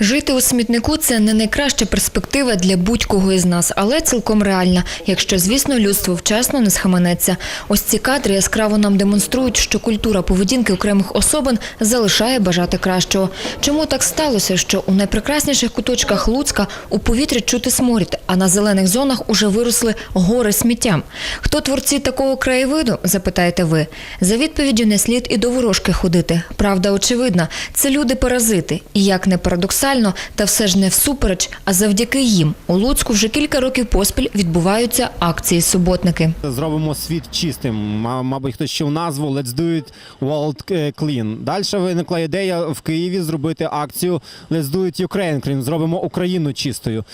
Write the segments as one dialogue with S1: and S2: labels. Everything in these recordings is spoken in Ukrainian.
S1: Жити у смітнику це не найкраща перспектива для будь-кого із нас, але цілком реальна, якщо, звісно, людство вчасно не схаменеться. Ось ці кадри яскраво нам демонструють, що культура поведінки окремих особин залишає бажати кращого. Чому так сталося, що у найпрекрасніших куточках Луцька у повітрі чути сморід, а на зелених зонах уже виросли гори сміттям? Хто творці такого краєвиду? запитаєте ви. За відповіддю не слід і до ворожки ходити. Правда, очевидна, це люди-паразити. І як не парадоксально, та все ж не всупереч, а завдяки їм у Луцьку вже кілька років поспіль відбуваються акції суботники.
S2: Зробимо світ чистим. Ма- Мабуть, хтось чув назву Let's do it World е, Clean. Далі виникла ідея в Києві зробити акцію Let's do it Ukraine Clean. Зробимо Україну чистою.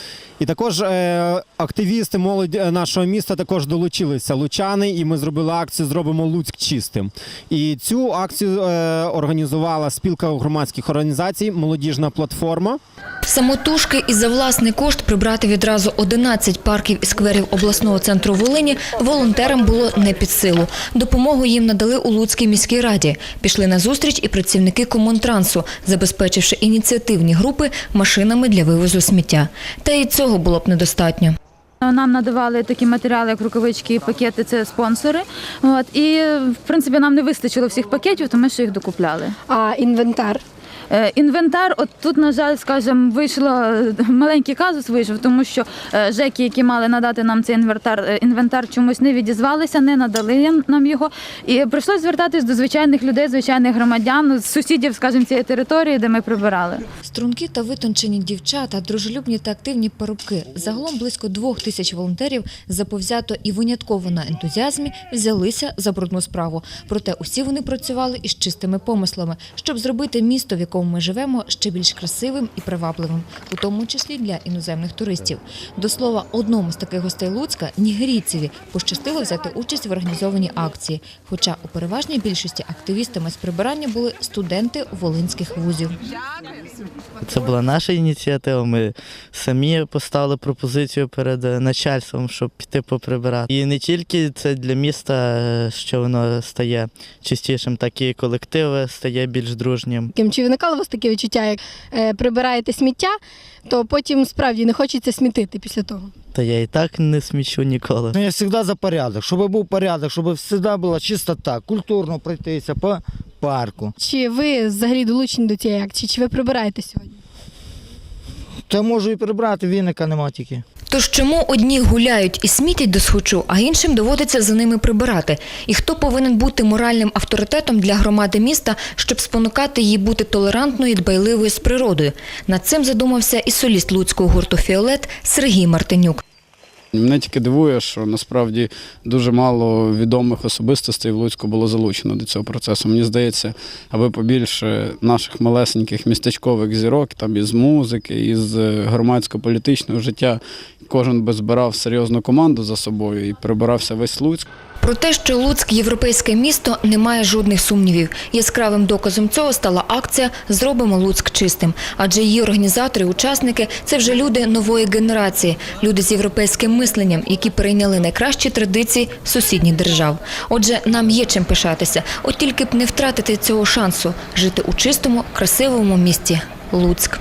S2: І також е, активісти молодь е, нашого міста також долучилися лучани, і ми зробили акцію Зробимо Луцьк чистим. І цю акцію організувала спілка громадських організацій, молодіжна платформа.
S1: Самотужки і за власний кошт прибрати відразу 11 парків і скверів обласного центру Волині волонтерам було не під силу. Допомогу їм надали у Луцькій міській раді. Пішли на зустріч і працівники комунтрансу, забезпечивши ініціативні групи машинами для вивозу сміття. Та і цього було б недостатньо.
S3: Нам надавали такі матеріали, як рукавички і пакети, це спонсори. От і в принципі нам не вистачило всіх пакетів, то ми ще їх докупляли.
S4: А інвентар.
S3: Е, Інвентар, от тут, на жаль, скажімо, вийшло е, маленький казус вийшов, тому що е, ЖЕКи, які мали надати нам цей інвентар, інвентар чомусь не відізвалися, не надали нам його. І прийшлося звертатись до звичайних людей, звичайних громадян, сусідів, скажімо, цієї території, де ми прибирали.
S1: Струнки та витончені дівчата, дружелюбні та активні парубки. Загалом близько двох тисяч волонтерів заповзято і винятково на ентузіазмі взялися за брудну справу. Проте усі вони працювали із чистими помислами, щоб зробити місто, в якому ми живемо, ще більш красивим і привабливим, у тому числі для іноземних туристів. До слова, одному з таких гостей Луцька, нігерійцеві, пощастило взяти участь в організованій акції. Хоча у переважній більшості активістами з прибирання були студенти волинських вузів.
S5: Це була наша ініціатива. Ми самі поставили пропозицію перед е, начальством, щоб піти поприбирати. І не тільки це для міста, е, що воно стає чистішим, так і колектив стає більш дружнім.
S4: Ким чи виникало у вас таке відчуття, як е, прибираєте сміття, то потім справді не хочеться смітити після того.
S5: Та я і так не смічу ніколи.
S6: Ну, Я завжди за порядок, щоб був порядок, щоб завжди була чистота, культурно пройтися по парку.
S4: Чи ви взагалі долучені до цієї акції, чи ви прибираєте сьогодні?
S6: Та можу і прибрати, віника нема тільки.
S1: Тож чому одні гуляють і смітять до схочу, а іншим доводиться за ними прибирати? І хто повинен бути моральним авторитетом для громади міста, щоб спонукати її бути толерантною і дбайливою з природою? Над цим задумався і соліст луцького гурту Фіолет Сергій Мартинюк.
S7: Мене тільки дивує, що насправді дуже мало відомих особистостей в Луцьку було залучено до цього процесу. Мені здається, аби побільше наших малесеньких містечкових зірок, там із музики, із е, громадсько-політичного життя, кожен би збирав серйозну команду за собою і прибирався весь Луцьк.
S1: Про те, що Луцьк – європейське місто, немає жодних сумнівів. Яскравим доказом цього стала акція «Зробимо Луцьк чистим». Адже її організатори, учасники – це вже люди нової генерації, люди з європейським мисленням, які перейняли найкращі традиції сусідніх держав. Отже, нам є чим пишатися. От тільки б не втратити цього шансу – жити у чистому, красивому місті Луцьк.